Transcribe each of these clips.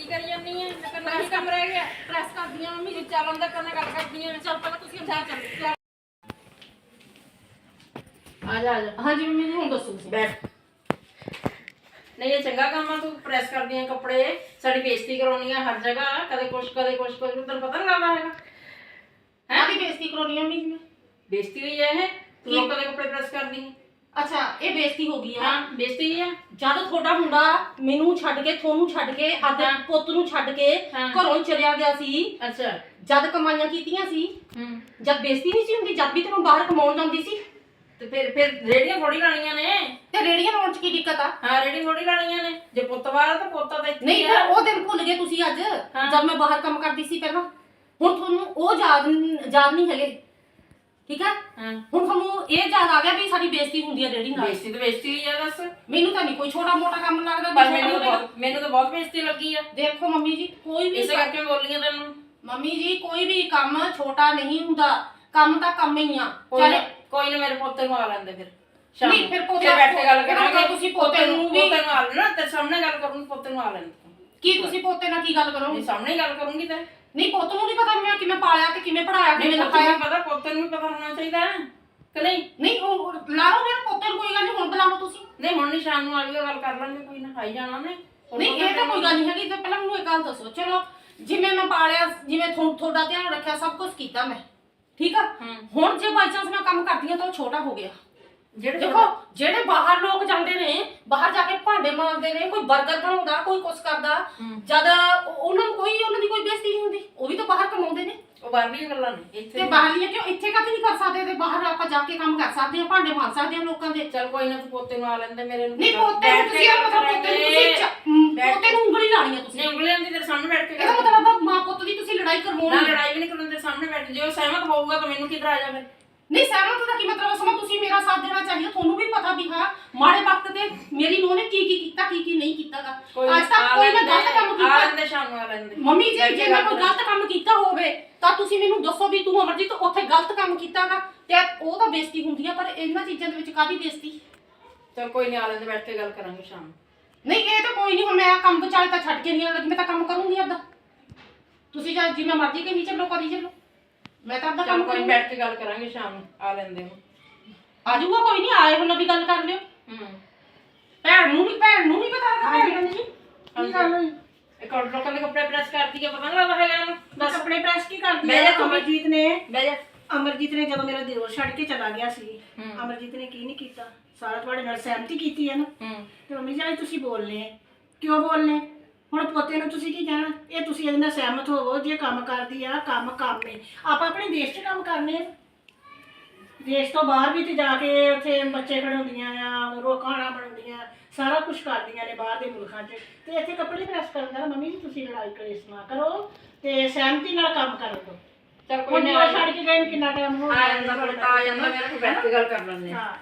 ਕੀ ਕਰੀ ਜਾਂਦੀ ਹੈ ਨਕਰ ਨਹੀਂ ਕੰਮ ਰਹਿ ਗਿਆ। ਪ੍ਰੈਸ ਕਰਦੀਆਂ ਮੰਮੀ ਜੀ ਚੱਲ ਅੰਦਰ ਕਰਨਾ ਗੱਲ ਕਰਦੀਆਂ ਚੱਲ ਪਹਿਲਾਂ ਤੁਸੀਂ ਅੰਦਰ ਚੱਲ। ਆ ਜਾ ਆ ਜਾ। ਹਾਂਜੀ ਮੰਮੀ ਜੀ ਹੁਣ ਦੱਸੋ ਤੁਸੀਂ। ਬੈਠ। ਨਹੀਂ ਇਹ ਚੰਗਾ ਕੰਮ ਆ ਤੂੰ ਪ੍ਰੈਸ ਕਰਦੀਆਂ ਕੱਪੜੇ। ਸਾਡੀ ਬੇਇੱਜ਼ਤੀ ਕਰਾਉਣੀ ਆ ਹਰ ਜਗ੍ਹਾ। ਕਦੇ ਕੁਛ ਕਦੇ ਕੁਛ ਕੋਈ ਤੈਨੂੰ ਪਤਾ ਨਹੀਂ ਲੱਗਦਾ ਹੈਗਾ ਕਾਹਦੀ ਬੇਇੱਜ਼ਤੀ ਕਰਾਉਣੀ ਆ ਮੰਮੀ ਜੀ ਨੇ ਬੇਇੱਜ਼ਤੀ ਹੋਈ ਹੈ ਇਹ? ਤੂੰ ਕੀ? ਲੋਕਾਂ ਦੇ ਕੱਪੜੇ ਪ੍ਰੈਸ ਕਰਦੀ ਹੈ ਅੱਛਾ ਇਹ ਬੇਇੱਜ਼ਤੀ ਹੋ ਗਈ ਆ। ਹਾਂ ਬੇਇੱਜ਼ਤੀ ਆ। ਜਦ ਤੁਹਾਡਾ ਮੁੰਡਾ ਮੈਨੂੰ ਛੱਡ ਕੇ ਤੁਹਾਨੂੰ ਛੱਡ ਕੇ ਆਪਦੇ ਹਾਂ। ਪੁੱਤ ਨੂੰ ਛੱਡ ਕੇ ਹਾਂ। ਘਰੋਂ ਚਲਿਆ ਗਿਆ ਸੀ। ਅੱਛਾ। ਜਦ ਕਮਾਈਆਂ ਕੀਤੀਆਂ ਸੀ ਹੂੰ। ਜਦ ਬੇਇੱਜ਼ਤੀ ਨਹੀਂ ਸੀ ਹੁੰਦੀ ਜਦ ਵੀ ਤੈਨੂੰ ਬਾਹਰ ਕਮਾਉਣ ਜਾਂਦੀ ਸੀ। ਤੇ ਫਿਰ ਫਿਰ ਰੇੜੀਆਂ ਥੋੜੀ ਲਾਣੀਆਂ ਨੇ। ਤੇ ਰੇੜੀਆਂ ਲਾਉਣ ਚ ਕੀ ਦਿੱਕਤ ਆ? ਹਾਂ ਰੇੜੀ ਥੋੜੀ ਲਾਣੀਆਂ ਨੇ। ਜੇ ਪੁੱਤ ਬਾਹਰ ਤਾਂ ਪੋਤਾ ਤਾਂ ਇੱਥੇ ਨਹੀਂ ਹੀ ਫਿਰ ਆ ਉਹ ਦਿਨ ਭੁੱਲ ਗਏ ਤੁਸੀਂ ਅੱਜ ਹਾਂ। ਜਦ ਮੈਂ ਬਾਹਰ ਕੰਮ ਕਰਦੀ ਸੀ ਪਹਿਲਾਂ। ਹੁਣ ਤੁਹਾਨੂੰ ਉਹ ਯਾਦ ਨ- ਯਾਦ ਨਹੀਂ ਹੈਗੇ। ਠੀਕ ਹੈ ਹਾਂ। ਹੁਣ ਤੁਹਾਨੂੰ ਇਹ ਯਾਦ ਆ ਗਿਆ ਵੀ ਸਾਡੀ ਬੇਇੱਜ਼ਤੀ ਹੁੰਦੀ ਹੈ ਰੇੜੀ ਨਾਲ। ਬੇਇੱਜ਼ਤੀ ਤਾਂ ਬੇਇੱਜ਼ਤੀ ਹੀ ਆ ਦੱਸ ਮੈਨੂੰ ਤਾਂ ਨਹੀਂ ਕੋਈ ਛੋਟਾ ਮੋਟਾ ਕੰਮ ਲੱਗਦਾ ਵੀ ਪਰ ਛੋਟਾ ਮੈਨੂੰ ਮੋਟਾ- ਬਹੁਤ ਮੈਨੂੰ ਤਾਂ ਬਹੁਤ ਬੇਇੱਜ਼ਤੀ ਲੱਗੀ ਆ। ਦੇਖੋ ਮੰਮੀ ਜੀ ਕੋਈ ਵੀ ਇਸੇ ਕਰਕੇ ਬੋਲੀਆਂ ਤੈਨੂੰ। ਮੰਮੀ ਜੀ ਕੋਈ ਵੀ ਕੰਮ ਛੋਟਾ ਨਹੀਂ ਹੁੰਦਾ। ਕੰਮ ਤਾਂ ਕੰਮ ਹੀ ਆ। ਕੋਈ ਨਾ ਕੋਈ ਨਾ ਮੇਰੇ ਪੋਤੇ ਨੂੰ ਆ ਲੈਂਦੇ ਫਿਰ। ਸ਼ਾਮ ਨਹੀਂ, ਨੂੰ। ਫਿਰ ਪੋਤੇ- ਬੈਠ ਕੇ ਗੱਲ ਫਿਰ ਕਰਾਂਗੇ। ਤੁਸੀਂ ਪੋਤੇ ਨੂੰ ਵੀ- ਪੋਤੇ ਨੂੰ ਆ ਲੈਣਾ। ਤੇਰੇ ਸਾਹਮਣੇ ਗੱਲ ਕਰੂੰਗੀ ਪੋਤੇ ਨੂੰ ਆ ਲੈਂਦੇ ਕੀ ਤੁਸੀਂ ਪੋਤੇ ਨਾਲ ਕੀ ਗੱਲ ਨਹੀਂ ਕਰੋਗੇ ਸਾਹਮਣੇ ਹੀ ਗੱਲ ਕਰੂੰਗੀ ਤੇ। ਨਹੀਂ ਪੁੱਤ ਨੂੰ ਨਹੀਂ ਪਤਾ ਮੈਂ ਕਿਵੇਂ ਪਾਲਿਆ ਤੇ ਕਿਵੇਂ ਪੜਾਇਆ ਕਿਵੇਂ ਪੋਤੇ ਲਿਖਾਇਆ। ਨੂੰ ਪਤਾ ਪੋਤੇ ਨੂੰ ਵੀ ਪਤਾ ਹੋਣਾ ਚਾਹੀਦਾ। ਹੈ ਕਿ ਨਹੀਂ? ਨਹੀਂ ਉਹ ਲਓ ਮੇਰੇ ਪੁੱਤ ਨੂੰ ਕੋਈ ਗੱਲ ਨਹੀਂ ਹੁਣ ਬੁਲਾ ਲਓ ਤੁਸੀਂ। ਨਹੀਂ ਹੁਣ ਨਹੀਂ ਸ਼ਾਮ ਨੂੰ ਆ ਜਾਊਗਾ ਗੱਲ ਕਰ ਲਾਂਗੇ ਕੋਈ ਨਾ ਖਾਈ ਜਾਣਾ ਨੇ ਨਹੀਂ ਇਹ ਤਾਂ ਕੋਈ ਗੱਲ ਨਹੀਂ। ਹੈਗੀ ਤੇ ਪਹਿਲਾਂ ਮੈਨੂੰ ਇੱਕ ਗੱਲ ਦੱਸੋ ਚਲੋ ਜਿਵੇਂ ਮੈਂ ਪਾਲਿਆ ਜਿਵੇਂ ਥੋ- ਤੁਹਾਡਾ ਧਿਆਨ ਰੱਖਿਆ ਸਭ ਕੁਝ ਕੀਤਾ ਮੈਂ। ਠੀਕ ਆ। ਹੁਣ ਜੇ ਬਾਈ ਚਾਂਸ ਮੈਂ ਕੰਮ ਕਰਦੀ ਹਾਂ ਤਾਂ ਉਹ ਛੋਟਾ ਹੋ ਗਿਆ। ਜਿਹੜੇ ਦੇਖੋ ਜਿਹੜੇ ਬਾਹਰ ਲੋਕ ਜਾਂਦੇ ਨੇ ਬਾਹਰ ਜਾ ਕੇ ਭਾਂਡੇ ਮਾਂਜਦੇ ਨੇ ਕੋਈ 버ਗਰ ਬਣਾਉਂਦਾ ਕੋਈ ਕੁਛ ਕਰਦਾ। ਜਦ ਉਹ- ਉਹਨਾਂ ਨੂੰ ਕੋਈ ਉਹਨਾਂ ਦੀ ਕੋਈ ਬੇਇੱਜ਼ਤੀ ਨਹੀਂ ਹੁੰਦੀ ਉਹ ਵੀ ਤਾਂ ਬਾਹਰ ਕਮਾਉਂਦੇ ਨੇ ਉਹ ਬਾਹਰਲੀਆਂ ਗੱਲਾਂ ਨੇ ਇੱਥੇ ਤੇ ਬਾਹਰਲੀਆਂ ਕਿਉਂ? ਇੱਥੇ ਕਦੇ ਨਹੀਂ ਕਰ ਸਕਦੇ? ਤੇ ਬਾਹਰ ਆਪਾਂ ਜਾ ਕੇ ਕੰਮ ਕਰ ਸਕਦੇ ਹਾਂ ਭਾਂਡੇ ਮਾਂਜ ਸਕਦੇ ਹਾਂ ਲੋਕਾਂ ਦੇ। ਚੱਲ ਕੋਈ ਨਾ ਤੂੰ ਪੋਤੇ ਨੂੰ ਆ ਲੈਂਦੇ ਮੇਰੇ ਨੂੰ ਨਹੀਂ ਪੋਤੇ ਨੂੰ ਤੁਸੀਂ ਇਹ ਮਤਲਬ ਪੋਤੇ ਨੂੰ ਤੁਸੀਂ ਚ- ਹਮ, ਬੈਠ ਪੋਤੇ ਨੂੰ ਉਂਗਲੀ ਲਾਣੀ ਆ ਤੁਸੀਂ। ਨਹੀਂ ਉਂਗਲੀਆਂ ਦੀ ਤੇਰੇ ਸਾਹਮਣੇ ਬੈਠ ਕੇ ਇਹਦਾ ਗੱਲ ਮਤਲਬ ਆ ਮਾਂ ਪੁੱਤ ਦੀ ਤੁਸੀਂ ਲੜਾਈ ਨਾ ਕਰਵਾਉਣੀ ਲੜਾਈ ਵੀ ਨਹੀਂ ਕਰਨ ਦੇ ਸਾਹਮਣੇ ਬੈਠ। ਜੇ ਉਹ ਸਹਿਮਤ ਹੋਊਗਾ ਤਾਂ ਮੈਨੂੰ ਕਿਧਰ ਆ ਜਾ ਫਿਰ? ਨਹੀਂ ਸਹਿਮਤ ਦਾ ਕੀ ਮਤਲਬ ਸਮਾਂ? ਤੁਸੀਂ ਮੇਰਾ ਸਾਥ ਦੇਣਾ ਚਾਹੀਦਾ ਤੁਹਾਨੂੰ ਵੀ ਪਤਾ ਵੀ ਹਾਂ ਮਾੜੇ ਵਕਤ ਤੇ ਮੇਰੀ ਨੂੰਹ ਨੇ ਕੀ ਕੀ ਕੀਤਾ ਕੀ ਕੀ ਨਹੀਂ ਕੀਤਾਗਾ। ਅੱਜ ਤੱਕ ਕੋਈ ਮੈਂ ਗਲਤ ਕੰਮ ਕੀਤਾ। ਲੈਂਦੇ ਸ਼ਾਮ ਨੂੰ ਆ ਲੈਂਦੇ। ਮੰਮੀ ਜੀ ਜੇ ਮੈਂ ਕੋਈ ਗਲਤ ਕੰਮ ਕੀਤਾ ਹੋਵੇ ਤਾਂ ਤੁਸੀਂ ਮੈਨੂੰ ਦੱਸੋ ਵੀ ਤੂੰ ਅਮਰਜੀਤ ਉੱਥੇ ਗਲਤ ਕੰਮ ਕੀਤਾਗਾ। ਤੇ ਉਹ ਤਾਂ ਬੇਇੱਜ਼ਤੀ ਹੁੰਦੀ ਆ ਪਰ ਇਹਨਾਂ ਚੀਜ਼ਾਂ ਦੇ ਵਿੱਚ ਕਾਦੀ ਬੇਇੱਜ਼ਤੀ? ਚੱਲ ਕੋਈ ਨਹੀਂ ਆ ਲੈਂਦੇ ਬੈਠ ਕੇ ਗੱਲ ਕਰਾਂਗੇ ਸ਼ਾਮ ਨੂੰ। ਨਹੀਂ ਇਹ ਤਾਂ ਕੋਈ ਨਹੀਂ ਹੁਣ ਮੈਂ ਕੰਮ ਵਿਚਾਲੇ ਤਾਂ ਛੱਡ ਕੇ ਨਹੀਂ ਆਉਣਾ ਮੈਂ ਤਾਂ ਕੰਮ ਕਰੂੰਗੀ ਆਪਦਾ ਤੁਸੀਂ ਜਾਂ ਜਿਵੇਂ ਮਰਜ਼ੀ ਕਹੀ ਚੱਲੋ ਕਰੀ ਚੱਲੋ। ਮੈਂ ਤਾਂ ਆਪਦਾ ਚੱਲ ਕੰਮ ਕੋਈ ਨੀ, ਕਰੂੰਗੀ। ਬੈਠ ਕੇ ਗੱਲ ਕਰਾਂਗੇ ਸ਼ਾਮ ਨੂੰ ਆ ਲੈਂਦੇ ਨੂੰ ਆ ਜਾਊਗਾ ਕੋਈ ਨਹੀਂ ਆਏ ਹੁਣ ਵੀ ਗੱਲ ਕਰ ਲਿਓ। ਹੂੰ। ਭੈਣ ਨੂੰ ਨਹੀਂ ਭੈਣ ਨੂੰ ਨਹੀਂ ਪਤਾ ਹੈਗਾ ਭੈਣ ਨੂੰ ਜੀ ਕੀ ਗੱਲ ਹੋਈ? ਇੱਕ ਹੋਰ ਲੋਕਾਂ ਦੇ ਕੱਪੜੇ ਪ੍ਰੈਸ ਕਰਦੀ ਆ ਪਤਾ ਨਹੀਂ ਲੱਗਦਾ ਹੈਗਾ ਇਹਨੂੰ। ਬਸ। ਆਪਣੇ ਪ੍ਰੈਸ ਕੀ ਕਰਦੀ ਜਾ ਹੈ ਤੂੰ। ਅਮਰਜੀਤ ਨੇ ਬਹਿ ਜਾ। ਅਮਰਜੀਤ ਨੇ ਜਦੋਂ ਮੇਰਾ ਦਿਓਰ ਛੱਡ ਕੇ ਚਲਾ ਗਿਆ ਸੀ ਹੂੰ। ਅਮਰਜੀਤ ਨੇ ਕੀ ਨਹੀਂ ਕੀਤਾ? ਸਾਰਾ ਤੁਹਾਡੇ ਨਾਲ ਸਹਿਮਤੀ ਕੀਤੀ ਹੈ ਨਾ? ਹੂੰ। ਤੇ ਮੰਮੀ ਜੀ ਅੱਜ ਤੁਸੀਂ ਬੋਲਨੇ ਆ। ਕਿਉਂ ਬੋਲਨੇ? ਹੁਣ ਪੋਤੇ ਨੂੰ ਤੁਸੀਂ ਕੀ ਕਹਿਣਾ? ਇਹ ਤੁਸੀਂ ਇਹਦੇ ਨਾਲ ਸਹਿਮਤ ਹੋਵੋ ਜੇ ਕੰਮ ਕਰਦੀ ਆ ਕੰਮ ਕੰਮ ਹੈ ਆਪਾਂ ਆਪਣੇ ਦੇਸ਼ 'ਚ ਕੰਮ ਕਰਨੇ ਆ। ਦੇਸ਼ ਤੋਂ ਬਾਹਰ ਵੀ ਤੇ ਜਾ ਕੇ ਉੱਥੇ ਬੱਚੇ ਖੜਾਉਂਦੀਆਂ ਆ ਰੋਕਾਣਾ ਬਣਾਉਂਦੀਆਂ ਸਾਰਾ ਕੁਝ ਕਰਦੀਆਂ ਨੇ ਬਾਹਰ ਦੇ ਮੁਲਕਾਂ 'ਚ। ਤੇ ਇੱਥੇ ਕੱਪੜੇ ਪ੍ਰੈਸ ਕਰਨ ਦਾ ਮੰਮੀ ਜੀ ਤੁਸੀਂ ਲੜਾਈ ਕਲੇਸ਼ ਨਾ ਕਰੋ ਤੇ ਸਹਿਮਤੀ ਨਾਲ ਕੰਮ ਕਰੋ ਚੱਲ ਕੋਈ ਕੋਈ ਨਹੀਂ ਛੱਡ ਕੇ ਗਏ ਨੂੰ ਕਿੰਨਾ ਟਾਈਮ ਹੋ ਆ ਜਾਂਦਾ ਫਿਰ ਤਾਂ ਆ ਜਾਂਦਾ ਮੇਰੇ ਕੋਲ ਬੈਠ ਕੇ ਗੱਲ ਕਰ ਲੈਂਦੇ ਆ ਹਾਂ।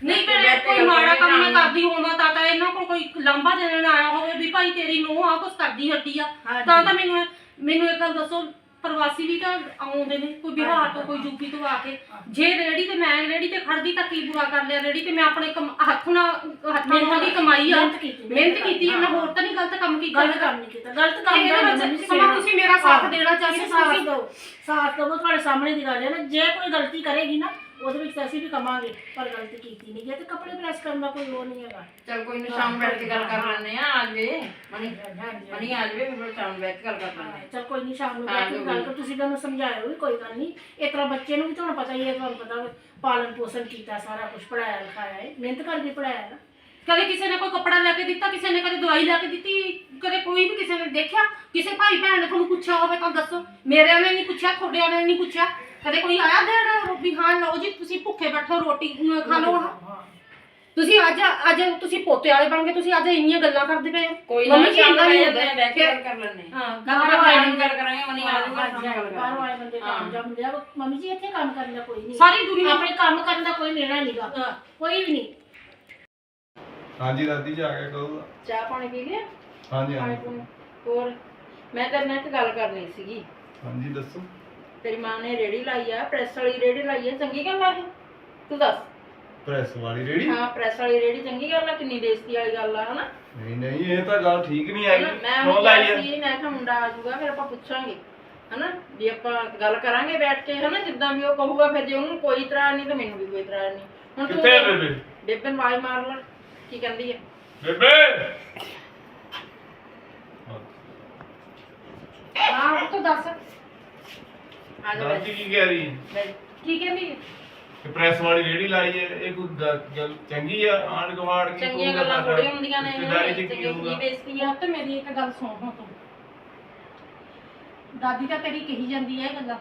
ਨਹੀਂ ਭੈਣੇ ਕੋਈ ਮਾੜਾ ਕੰਮ ਮੈਂ ਕਰਦੀ ਹੋਵਾਂ ਤਾਂ ਤਾਂ ਇਹਨਾਂ ਕੋਲ ਕੋਈ ਲੰਬਾ ਦੇਣ ਆਇਆ ਹੋਵੇ ਵੀ ਭਾਈ ਤੇਰੀ ਨੂੰ ਆ ਕੁਛ ਕਰਦੀ ਹੱਟੀ ਆ। ਤਾਂ ਤਾਂ ਮੈਨੂੰ ਮੈਨੂੰ ਇੱਕ ਗੱਲ ਦੱਸੋ ਪ੍ਰਵਾਸੀ ਵੀ ਤਾਂ ਆਉਂਦੇ ਨੇ ਕੋਈ ਬਿਹਾਰ ਤੋਂ ਕੋਈ ਯੂਪੀ ਤੋਂ ਆ ਕੇ। ਜੇ ਰੇੜੀ ਤੇ ਮੈਂ ਰੇੜੀ ਤੇ ਖੜਦੀ ਤਾਂ ਕੀ ਬੁਰਾ ਕਰ ਲਿਆ? ਰੇੜੀ ਤੇ ਮੈਂ ਆਪਣੇ ਹੱਥ ਨਾਲ ਮਿਹਨਤ ਦੀ ਕਮਾਈ ਆ। ਮਿਹਨਤ ਕੀਤੀ, ਮੈਂ। ਹੋਰ ਤਾਂ ਨਹੀਂ ਗਲਤ ਕੰਮ ਕੀਤਾ ਗਲਤ ਕੰਮ ਨਹੀਂ ਕੀਤਾ ਗਲਤ ਕੰਮ ਦਾ ਸਮਾਂ ਤੁਸੀਂ ਮੇਰਾ ਸਾਥ ਦੇਣਾ ਚਾਹੀਦਾ ਸਾਥ ਦਿਓ ਸਾਥ ਦਿਓ ਤੁਹਾਡੇ ਸਾਹਮਣੇ ਦੀ ਗੱਲ ਹੈ ਨਾ ਜੇ ਕੋਈ ਗਲਤੀ ਕਰੇਗੀ ਨਾ ਉਹਦੇ ਵਿੱਚ ਤਾਂ ਅਸੀਂ ਵੀ ਕਮਾਂਗੇ ਪਰ ਗਲਤੀ ਕੀਤੀ ਨਹੀਂ ਹੈ ਤੇ ਕੱਪੜੇ ਪ੍ਰੈਸ ਕਰਨ ਦਾ ਕੋਈ ਉਹ ਨਹੀਂ ਹੈਗਾ। ਚੱਲ ਕੋਈ ਨਹੀਂ ਸ਼ਾਮ ਨੂੰ ਬੈਠ ਕੇ ਗੱਲ ਕਰ ਲੈਂਦੇ ਆ ਆ ਜਵੇ। ਮਣੀ ਮਣੀ ਆ ਜਵੇ ਫਿਰ ਸ਼ਾਮ ਨੂੰ ਬੈਠ ਕੇ ਗੱਲ ਕਰ ਲੈਂਦੇ ਚਲ ਕੋਈ ਨਹੀਂ ਸ਼ਾਮ ਨੂੰ ਬੈਠ ਕੇ ਗੱਲ। ਕਰ ਤੁਸੀਂ ਤੁਹਾਨੂੰ ਸਮਝਾਇਓ ਵੀ ਕੋਈ ਗੱਲ ਨਹੀਂ ਇਸ ਤਰ੍ਹਾਂ ਬੱਚੇ ਨੂੰ ਵੀ ਤੁਹਾਨੂੰ ਪਤਾ ਹੀ ਹੈ ਤੁਹਾਨੂੰ ਪਤਾ ਪਾਲਣ ਪੋਸ਼ਣ ਕੀਤਾ ਸਾਰਾ ਕੁਝ ਪੜਾਇਆ ਲਿਖਾਇਆ ਹੈ। ਮਿਹਨਤ ਕਰਕੇ ਪੜਾਇਆ ਨਾ। ਕਦੇ ਕਿਸੇ ਨੇ ਕੋਈ ਕੱਪੜਾ ਲੈ ਕੇ ਦਿੱਤਾ ਕਿਸੇ ਨੇ ਕਦੇ ਦਵਾਈ ਲੈ ਕੇ ਦਿੱਤੀ? ਕਦੇ ਕੋਈ ਵੀ ਕਿਸੇ ਨੇ ਦੇਖਿਆ? ਕਿਸੇ ਭਾਈ ਭੈਣ ਨੇ ਤੁਹਾਨੂੰ ਪੁੱਛਿਆ ਹੋਵੇ ਤਾਂ ਦੱਸੋ। ਮੇਰਿਆਂ ਨੇ ਨਹੀਂ ਪੁੱਛਿਆ ਤੁਹਾਡਿਆਂ ਨੇ ਨਹੀਂ ਪੁੱਛਿਆ। ਕਦੇ ਕੋਈ ਆਇਆ ਦੇਣ ਵੀ ਹਾਂ ਲਓ ਜੀ ਤੁਸੀਂ ਭੁੱਖੇ ਬੈਠੋ ਰੋਟੀ ਅਮ, ਖਾ ਲਓ। ਹਾਂ। ਤੁਸੀਂ ਅੱਜ ਅੱਜ ਤੁਸੀਂ ਪੋਤੇ ਵਾਲੇ ਬਣ ਗਏ ਤੁਸੀਂ ਅੱਜ ਇੰਨੀਆਂ ਗੱਲਾਂ ਕਰਦੇ ਪਏ ਹੋ। ਕੋਈ ਮੰਮੀ ਨਾ ਜੀ ਇੰਨਾ ਨੂੰ ਨਹੀਂ ਬੈਠ ਹੁੰਦਾ। ਕੇ ਗੱਲ ਕਰ ਆ। ਹਾਂ ਬਾਹਰੋਂ ਗੱਲ ਆਏ ਸ਼ਾਮ ਨੂੰ ਗੱਲ ਕਰਾਂਗੇ ਮਣੀ ਆ ਬਾਹਰੋਂ ਆਏ ਬੰਦੇ ਕੰਮ ਜਾਂ ਹੁੰਦੇ ਆ। ਮੰਮੀ ਜੀ ਇੱਥੇ ਕੰਮ ਕਰਨ ਦਾ ਕੋਈ ਨਹੀਂ। ਸਾਰੀ ਦੁਨੀਆ ਆਪਣੇ ਕੰਮ ਕਰਨ ਦਾ ਕੋਈ ਲੈਣਾ ਨਹੀਂਗਾ ਹਾਂ। ਕੋਈ ਵੀ ਨਹੀਂ। ਹਾਂਜੀ ਦਾਦੀ ਜੀ ਆ ਕੇ ਕਹੂਗਾ ਚਾਹ ਪਾਣੀ ਪੀ ਲਿਆ? ਹਾਂਜੀ ਹਾਂਜੀ। ਹੋਰ ਮੈਂ ਤੇਰੇ ਨਾਲ ਇੱਕ ਗੱਲ ਕਰਨੀ ਸੀਗੀ। ਹਾਂਜੀ ਦੱਸੋ। ਤੇਰੀ ਮਾਂ ਨੇ ਰੇੜੀ ਲਾਈ ਆ ਪ੍ਰੈਸ ਵਾਲੀ ਰੇੜੀ ਲਾਈ ਆ ਚੰਗੀ ਗੱਲ ਆ ਇਹ? ਤੂੰ ਦੱਸ। ਪ੍ਰੈਸ ਵਾਲੀ ਰੇੜੀ? ਹਾਂ ਪ੍ਰੈਸ ਵਾਲੀ ਰੇੜੀ ਚੰਗੀ ਗੱਲ ਆ ਕਿੰਨੀ ਬੇਇੱਜ਼ਤੀ ਵਾਲੀ ਗੱਲ ਆ ਹਨਾ? ਨਹੀਂ ਨਹੀਂ ਇਹ ਤਾਂ ਗੱਲ ਠੀਕ ਨਹੀਂ ਹੈਗੀ। ਮੈਂ ਉਹ ਲਾਈ ਸੀ ਮੈਂ ਕਿਹਾ ਮੁੰਡਾ ਆ ਜਾਊਗਾ ਫਿਰ ਆਪਾਂ ਪੁੱਛਾਂਗੇ ਹਨਾ? ਵੀ ਆਪਾਂ ਗੱਲ ਕਰਾਂਗੇ ਬੈਠ ਕੇ ਹਨਾ? ਜਿੱਦਾਂ ਵੀ ਉਹ ਕਹੂਗਾ ਫਿਰ ਜੇ ਉਹਨੂੰ ਕੋਈ ਇਤਰਾਜ਼ ਨਹੀਂ ਤਾਂ ਮੈਨੂੰ ਵੀ ਕੋਈ ਇਤਰਾਜ਼ ਨਹੀਂ। ਹੁਣ ਤੂੰ ਕਿੱਥੇ ਬੇਬੇ? ਬੇਬੇ ਨੂੰ ਆਵਾਜ਼ ਮਾਰ ਲੈ ਕੀ ਕਹਿੰਦੀ ਹੈ ਬੇਬੇ! ਹਾਂ ਉਹ ਤਾਂ ਦੱਸ। ਆ ਦਾਦੀ ਕੀ ਕਹਿ ਰਹੀ ਹੈ? ਬੈਠ। ਕੀ ਕਹਿੰਦੀ ਕਿ ਪ੍ਰੈਸ ਵਾਲੀ ਰੇੜੀ ਲਾਈ ਹੈ ਇਹ ਕੋਈ ਗ- ਗੱਲ ਚੰਗੀ ਆ ਆਂਢ ਗੁਆਂਢ ਕੀ ਚੰਗੀਆਂ ਕਹੂਗਾ ਗੱਲਾਂ? ਥੋੜੀਆਂ ਹੁੰਦੀਆਂ ਨੇ ਰਿਸ਼ਤੇਦਾਰੀ ਚ ਕੀ ਚੰਗੀ ਹੋਊਗਾ? ਬੇਇੱਜ਼ਤੀ ਆ। ਯਾਰ ਤੇ ਮੇਰੀ ਇੱਕ ਗੱਲ ਸੁਣ ਹੁਣ ਤੂੰ। ਦਾਦੀ ਤਾਂ ਤੇਰੀ ਕਹੀ ਜਾਂਦੀ ਹੈ ਇਹ ਗੱਲਾਂ।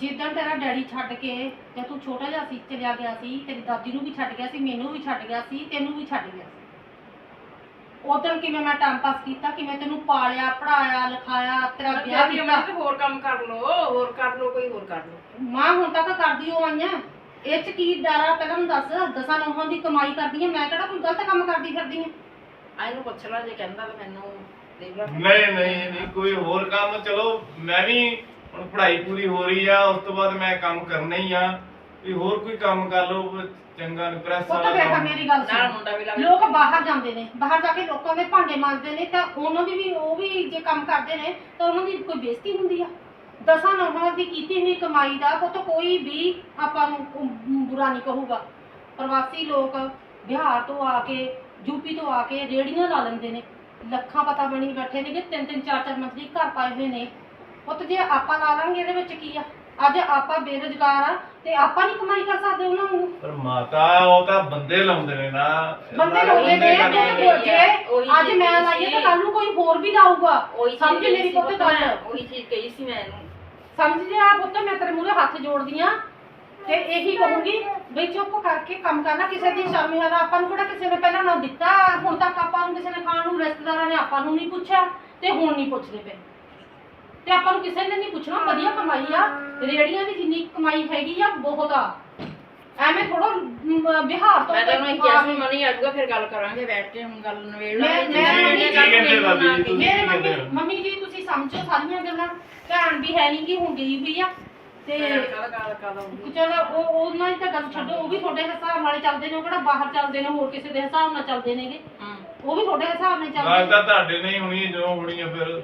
ਜਿੱਦਾਂ ਤੇਰਾ ਡੈਡੀ ਛੱਡ ਕੇ ਤੇ ਤੂੰ ਛੋਟਾ ਜਿਹਾ ਸੀ ਚਲਿਆ ਗਿਆ ਸੀ ਤੇਰੀ ਦਾਦੀ ਨੂੰ ਵੀ ਛੱਡ ਗਿਆ ਸੀ ਮੈਨੂੰ ਵੀ ਛੱਡ ਗਿਆ ਸੀ ਤੈਨੂੰ ਵੀ ਛੱਡ ਗਿਆ ਸੀ। ਉਦੋਂ ਕਿਵੇਂ ਮੈਂ ਟਾਈਮ ਪਾਸ ਕੀਤਾ ਕਿਵੇਂ ਤੈਨੂੰ ਪਾਲਿਆ ਪੜਾਇਆ ਲਿਖਾਇਆ ਤੇਰਾ ਵਿਆਹ ਕੀਤਾ। ਮੈਂ ਕਿਹਾ ਹੋਰ ਕੰਮ ਕਰ ਲੋ ਹੋਰ ਕਰ ਲੋ ਕੋਈ ਹੋਰ ਕਰ ਲੋ ਮਾਂ ਹੁਣ ਤੱਕ ਕਰਦੀ ਹੋ ਆਈਆਂ ਇਹ ਚ ਕੀ ਡਰ ਆ? ਪਹਿਲਾਂ ਮੈਨੂੰ ਦੱਸ ਦਸਾਂ ਨੌਹਾਂ ਦੀ ਕਮਾਈ ਕਰਦੀ ਆ। ਮੈਂ ਕਿਹੜਾ ਕੋਈ ਗਲਤ ਕੰਮ ਕਰਦੀ ਫਿਰਦੀ ਆ? ਆ ਇਹਨੂੰ ਪੁੱਛ ਲੈ ਜੇ ਕਹਿੰਦਾ ਤਾਂ ਮੈਨੂੰ ਦੇਖ ਲੈ। ਨਹੀਂ ਨਹੀਂ ਨਹੀਂ ਕੋਈ ਹੋਰ ਕੰਮ ਚਲੋ ਮੈਂ ਵੀ ਹੁਣ ਪੜ੍ਹਾਈ ਪੂਰੀ ਹੋ ਰਹੀ ਆ ਉਸ ਤੋਂ ਬਾਅਦ ਮੈਂ ਕੰਮ ਕਰਨਾ ਹੀ ਆ। ਵੀ ਹੋਰ ਕੋਈ ਕੰਮ ਕਰ ਲਓ ਚੰਗਾ ਪ੍ਰੈਸ ਉਹ ਤਾਂ ਵਾਲਾ ਬੇਟਾ ਕੰਮ। ਮੇਰੀ ਗੱਲ ਨਾਲ ਸੁਣ। ਮੁੰਡਾ ਵੀ ਲੱਗ ਲੋਕ ਬਾਹਰ ਜਾਂਦੇ ਨੇ ਬਾਹਰ ਜਾ ਕੇ ਲੋਕਾਂ ਦੇ ਭਾਂਡੇ ਮਾਂਜਦੇ ਨੇ ਤਾਂ ਉਹਨਾਂ ਦੀ ਵੀ ਉਹ ਵੀ ਜੇ ਕੰਮ ਕਰਦੇ ਨੇ ਤਾਂ ਉਹਨਾਂ ਦੀ ਕੋਈ ਬੇਇੱਜ਼ਤੀ ਹੁੰਦੀ ਆ? ਦਸਾਂ ਨੌਹਾਂ ਦੀ ਕੀਤੀ ਹੋਈ ਕਮਾਈ ਦਾ ਉਹ ਤਾਂ ਕੋਈ ਵੀ ਆਪਾਂ ਨੂੰ ਉਹ ਬੁਰਾ ਨਹੀਂ ਕਹੂਗਾ। ਪ੍ਰਵਾਸੀ ਲੋਕ ਬਿਹਾਰ ਤੋਂ ਆ ਕੇ ਯੂਪੀ ਤੋਂ ਆ ਕੇ ਰੇੜੀਆਂ ਲਾ ਲੈਂਦੇ ਨੇ। ਲੱਖਾਂ ਪਤਾ ਬਣੀ ਬੈਠੇ ਨੇ ਕਿ ਤਿੰਨ ਤਿੰਨ ਚਾਰ ਚਾਰ ਮੰਥਲੀ ਘਰ ਪਾਏ ਹੋਏ ਨੇ। ਪੁੱਤ ਜੇ ਆਪਾਂ ਲਾ ਲਾਂਗੇ ਇਹਦੇ ਵਿੱਚ ਕੀ ਆ? ਅੱਜ ਆਪਾਂ ਬੇਰੁਜ਼ਗਾਰ ਆ ਤੇ ਆਪਾਂ ਨਹੀਂ ਕਮਾਈ ਕਰ ਸਕਦੇ ਉਹਨਾਂ ਨੂੰ। ਪਰ ਮਾਤਾ ਉਹ ਤਾਂ ਬੰਦੇ ਲਾਉਂਦੇ ਨੇ ਨਾ। ਬੰਦੇ ਲਾਉਂਦੇ ਨੇ ਤੇ। ਜੇ ਅੱਜ ਮੈਂ ਲਾਈਏ। ਤਾਂ ਕੱਲ ਨੂੰ ਕੋਈ ਹੋਰ ਵੀ ਲਾਊਗਾ। ਉਹੀ ਸਮਝ ਮੇਰੀ ਪੁੱਤ ਗੱਲ? ਉਹੀ ਚੀਜ਼ ਕਹੀ ਸੀ ਮੈਂ ਇਹਨੂੰ। ਸਮਝ ਲਿਆ ਪੁੱਤ ਮੈਂ ਤੇਰੇ ਮੂਹਰੇ ਹੱਥ ਜੋੜਦੀ ਆ ਤੇ ਇਹੀ ਕਹੂੰਗੀ ਬਈ ਚੁੱਪ ਕਰਕੇ ਕੰਮ ਕਰਨਾ ਕਿਸੇ ਦੀ ਸ਼ਰਮੀ ਆਦਾ ਆਪਾਂ ਨੂੰ ਕਿਹੜਾ ਕਿਸੇ ਨੇ ਪਹਿਲਾਂ ਨਾ ਦਿੱਤਾ। ਹੁਣ ਤੱਕ ਆਪਾਂ ਨੂੰ ਕਿਸੇ ਨੇ ਖਾਣ ਨੂੰ ਰਿਸ਼ਤੇਦਾਰਾਂ ਨੇ ਆਪਾਂ ਨੂੰ ਨਹੀਂ ਪੁੱਛਿਆ ਤੇ ਹੁਣ ਨਹੀਂ ਪੁੱਛਦੇ ਪਏ। ਤੇ ਆਪਾਂ ਨੂੰ ਕਿਸੇ ਨੇ ਨਹੀਂ ਪੁੱਛਣਾ ਵਧੀਆ ਕਮਾਈ ਆ। ਰੇੜੀਆਂ ਦੀ ਜਿੰਨੀ ਕਮਾਈ ਹੈਗੀ ਆ ਬਹੁਤ ਆ। ਐਵੇਂ ਥੋੜਾ ਬਿਹਾਰ ਤੋਂ ਮੈਂ ਤਾਂ ਉਹਨੂੰ ਕਿਹਾ ਸੀ ਮਨੀ ਆ ਜਾਊਗਾ ਫਿਰ ਗੱਲ ਕਰਾਂਗੇ ਬੈਠ ਕੇ ਹੁਣ ਗੱਲ ਨਵੇੜ ਮੈਂ- ਲਾਂਗੇ। ਮੇਰੇ ਮੰਮੀ? ਮੰਮੀ ਜੀ ਤੁਸੀਂ ਸਮਝੋ ਸਾਰੀਆਂ ਗੱਲਾਂ। ਭੈਣ ਵੀ ਹੈ ਨਹੀਂ ਕਿ ਹੁਣ ਗਈ ਵੀ ਆ। ਤੇ। ਚਲੋ ਉਹ ਉਹਨਾਂ ਦੀ ਤਾਂ ਗੱਲ ਛੱਡੋ ਉਹ ਵੀ ਤੁਹਾਡੇ ਹਿਸਾਬ ਨਾਲ ਚੱਲਦੇ ਨੇ ਉਹ ਕਿਹੜਾ ਬਾਹਰ ਚੱਲਦੇ ਨੇ ਹੋਰ ਕਿਸੇ ਦੇ ਹਿਸਾਬ ਨਾਲ ਚੱਲਦੇ ਨੇਗੇ। ਉਹ ਵੀ ਤੁਹਾਡੇ ਹਿਸਾਬ ਨਾਲ ਚੱਲਦੇ ਗੱਲ ਨੇ। ਤਾਂ ਤੁਹਾਡੇ ਨਹੀਂ ਹੋਣੀ ਜੋ ਹੋਣੀ ਆ ਫਿਰ।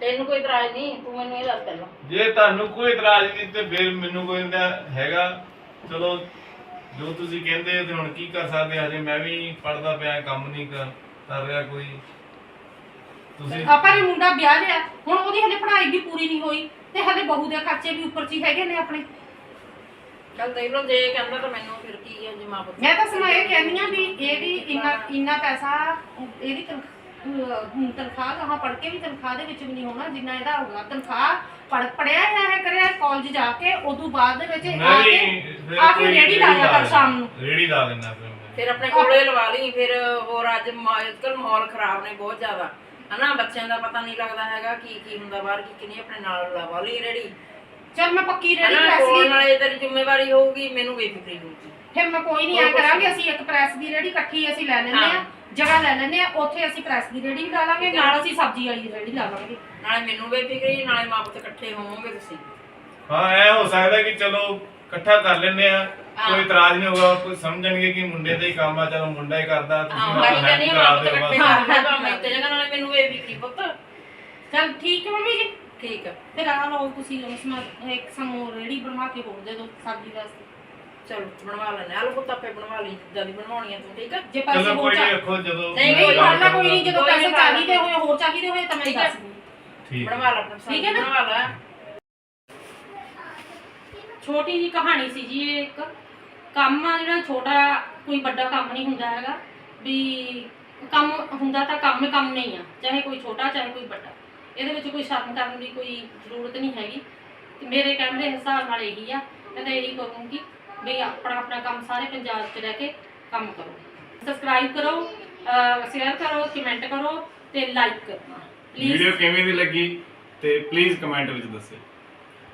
ਤੈਨੂੰ ਕੋਈ ਇਤਰਾਜ਼ ਨਹੀਂ ਤੂੰ ਮੈਨੂੰ ਇਹ ਦੱਸ ਪਹਿਲਾਂ। ਜੇ ਤੁਹਾਨੂੰ ਕੋਈ ਇਤਰਾਜ਼ ਨਹੀਂ ਤੇ ਫਿਰ ਮੈਨੂੰ ਕੋਈ ਨਾ ਹੈਗਾ। ਚਲੋ ਜੋ ਤੁਸੀਂ ਕਹਿੰਦੇ ਹੋ ਤੇ ਹੁਣ ਕੀ ਕਰ ਸਕਦੇ ਹਾਂ, ਹਜੇ ਮੈਂ ਵੀ ਪੜਦਾ ਪਿਆ ਕੰਮ ਨਹੀਂ ਕਰ ਕਰ ਰਿਹਾ ਕੋਈ। ਤੁਸੀਂ ਆਪਾਂ ਨੇ ਮੁੰਡਾ ਵਿਆਹ ਲਿਆ ਹੁਣ ਉਹਦੀ ਹਲੇ ਪੜ੍ਹਾਈ ਵੀ ਪੂਰੀ ਨਹੀਂ ਹੋਈ ਤੇ ਹਲੇ ਬਹੂ ਦੇ ਖਰਚੇ ਵੀ ਉੱਪਰ ਚ ਹੀ ਹੈਗੇ ਨੇ ਆਪਣੇ। ਚੱਲ ਦੇਖ ਲਓ ਜੇ ਕਹਿੰਦਾ ਤਾਂ ਮੈਨੂੰ ਫਿਰ ਕੀ ਹੈ ਜੇ ਮਾਂ ਪੁੱਤ ਮੈਂ ਤਾਂ ਸਮਾਂ ਇਹ ਕਹਿੰਦੀ ਆ ਵੀ ਇਹ ਵੀ ਇੰਨਾ ਇੰਨਾ ਪੈਸਾ ਇਹਦੀ ਤਨਖਾਹ ਅਹ ਤਨਖਾਹ ਕਹਾ ਪੜ ਕੇ ਵੀ ਤਨਖਾਹ ਦੇ ਵਿੱਚ ਵੀ ਨਹੀਂ ਹੋਣਾ ਜਿੰਨਾ ਇਹਦਾ ਹੋਗਾ ਤਨਖਾਹ ਪੜ ਪੜਿਆ ਹੈ ਕਰਿਆ ਕਾਲਜ ਜਾ ਕੇ ਉਦੋਂ ਬਾਅਦ ਦੇ ਵਿੱਚ ਆ ਕੇ ਫਿਰ ਆ ਕੇ ਰੇਹੜੀ ਲਾਇਆ ਕਰ ਸ਼ਾਮ ਨੂੰ। ਰੇੜੀ ਲਾ ਲੈਣਾ ਫਿਰ ਮੈਂ। ਫਿਰ ਆਪਣੇ ਕੋਲੇ ਲਵਾ ਲਈ ਫਿਰ ਹੋਰ ਅੱਜ ਅੱਜਕੱਲ ਮਾਹੌਲ ਖਰਾਬ ਨੇ ਬਹੁਤ ਜ਼ਿਆਦਾ। ਹਨਾ ਬੱਚਿਆਂ ਦਾ ਪਤਾ ਨਹੀਂ ਲੱਗਦਾ ਹੈਗਾ ਕੀ ਕੀ ਹੁੰਦਾ ਬਾਹਰ ਕੀ ਕੀ ਨਹੀਂ ਆਪਣੇ ਨਾਲ ਲਵਾ ਲਈ ਰੇੜੀ ਚਲ ਮੈਂ ਪੱਕੀ ਰੇੜੀ ਹਨਾ ਪ੍ਰੈਸ ਕੋਲ ਦੀ। ਨਾਲੇ ਤੇਰੀ ਜ਼ਿੰਮੇਵਾਰੀ ਹੋਊਗੀ ਮੈਨੂੰ ਬੇਫਿਕਰੀ ਹੋਊਗੀ। ਫਿਰ ਮੈਂ ਕੋਈ ਨਹੀਂ ਹੋਰ ਐ ਕੁਛ ਕਰਾਂਗੇ ਅਸੀਂ ਇੱਕ ਪ੍ਰੈਸ ਦੀ ਰੇੜੀ ਇਕੱਠੀ ਅਸੀਂ ਲੈ ਲੈਂਦੇ ਆ। ਜਗ੍ਹਾ ਲੈ ਲੈਂਦੇ ਆ ਉੱਥੇ ਅਸੀਂ ਪ੍ਰੈਸ ਦੀ ਰੇੜੀ ਵੀ ਲਾ ਲਾਂਗੇ ਨਾਲ ਅਸੀਂ ਸਬਜ਼ੀ ਵਾਲੀ ਰੇੜੀ ਲਾ ਲਾਂਗੇ। ਨਾਲੇ ਮੈਨੂੰ ਬੇਫਿਕਰੀ ਨਾਲੇ ਮਾਂ ਪੁੱਤ ਇਕੱਠੇ ਹੋਵੋਗੇ ਤੁਸੀਂ। ਹਾਂ ਇਹ ਹੋ ਸਕਦਾ ਕਿ ਚਲੋ ਇਕੱਠਾ ਕਰ ਲੈਂਦੇ ਆ ਕੋਈ ਇਤਰਾਜ਼ ਨਹੀਂ ਹੋਗਾ ਕੋਈ ਸਮਝਣਗੇ ਕਿ ਮੁੰਡੇ ਦਾ ਹੀ ਕੰਮ ਆ ਚਲੋ ਮੁੰਡਾ ਹੀ ਕਰਦਾ ਤੁਸੀਂ ਹਾਂ ਨਾਲ ਬਾਈ ਕਹਿੰਦੀ ਮਾਂ ਪੁੱਤ ਇਕੱਠੇ ਬਸ। ਕਰ ਲਓ ਮੈਂ ਤੇ ਜਗ੍ਹਾ ਨਾਲੇ ਮੈਨੂੰ ਬੇਫਿਕਰੀ ਪੁੱਤ। ਚਲ ਠੀਕ ਹੈ ਮੰਮੀ ਜੀ। ਠੀਕ ਹੈ ਫਿਰ ਆ ਲਓ ਤੁਸੀਂ ਉਸ ਨਾਲ ਇੱਕ ਸਾਨੂੰ ਰੇੜੀ ਬਣਵਾ ਕੇ ਹੋਰ ਦੇ ਦਿਓ ਸਬਜ਼ੀ ਵਾਸਤੇ। ਚਲੋ ਬਣਵਾ ਲੈਣੇ ਆਲੂ ਪੁੱਤ ਆਪੇ ਬਣਵਾ ਲਈ ਜਿੱਦਾਂ ਦੀ ਬਣਵਾਉਣੀ ਹੈ ਤੂੰ ਠੀਕ ਹੈ ਜੇ ਪੈਸੇ ਚਲੋ ਹੋਰ ਕੋਈ ਨਹੀਂ ਚਾ ਰੱਖੋ ਜਦੋਂ ਨਹੀਂ, ਨਹੀਂ ਕੋਈ ਗੱਲ ਨਾ ਕੋਈ ਨਹੀਂ ਜਦੋਂ ਕੋਈ ਪੈਸੇ ਨਹੀਂ ਚਾਹੀਦੇ ਹੋਏ ਹੋਰ ਚਾਹੀਦੇ ਹੋਏ ਤਾਂ ਮੈਂ ਠੀਕ ਹੈ। ਦੱਸ ਦੂੰ ਠੀਕ। ਬਣਵਾ ਲੈ ਆਪਣਾ ਠੀਕ ਹੈ ਨਾ? ਬਣਵਾ ਲੈ। ਛੋਟੀ ਜੀ ਕਹਾਣੀ ਸੀ ਜੀ ਇਹ ਇੱਕ। ਕੰਮ ਆ ਜਿਹੜਾ ਛੋਟਾ ਕੋਈ ਵੱਡਾ ਕੰਮ ਨਹੀਂ ਹੁੰਦਾ ਹੈਗਾ। ਵੀ ਕੰਮ ਹੁੰਦਾ ਤਾਂ ਕੰਮ ਹੀ ਕੰਮ ਨਹੀਂ ਆ। ਚਾਹੇ ਕੋਈ ਛੋਟਾ ਚਾਹੇ ਕੋਈ ਵੱਡਾ। ਇਹਦੇ ਵਿੱਚ ਕੋਈ ਸ਼ਰਮ ਕਰਨ ਦੀ ਕੋਈ ਜ਼ਰੂਰਤ ਨਹੀਂ ਹੈਗੀ। ਤੇ ਮੇਰੇ ਕਹਿਣ ਦੇ ਹਿਸਾਬ ਨਾਲ ਇਹੀ ਆ, ਮੈਂ ਤਾਂ ਇਹੀ ਕਹੂੰਗੀ ਵੀ ਆਪਣਾ ਆਪਣਾ ਕੰਮ ਸਾਰੇ ਪੰਜਾਬ 'ਚ ਰਹਿ ਕੇ ਕੰਮ ਕਰੋ। ਸਬਸਕ੍ਰਾਈਬ ਕਰੋ ਸ਼ੇਅਰ ਕਰੋ ਕਮੈਂਟ ਕਰੋ ਤੇ ਲਾਈਕ ਕਰੋ। ਪਲੀਜ਼ ਵੀਡੀਓ ਕਿਵੇਂ ਦੀ ਲੱਗੀ ਤੇ ਪਲੀਜ਼ ਕਮੈਂਟ ਵਿੱਚ ਦੱਸੋ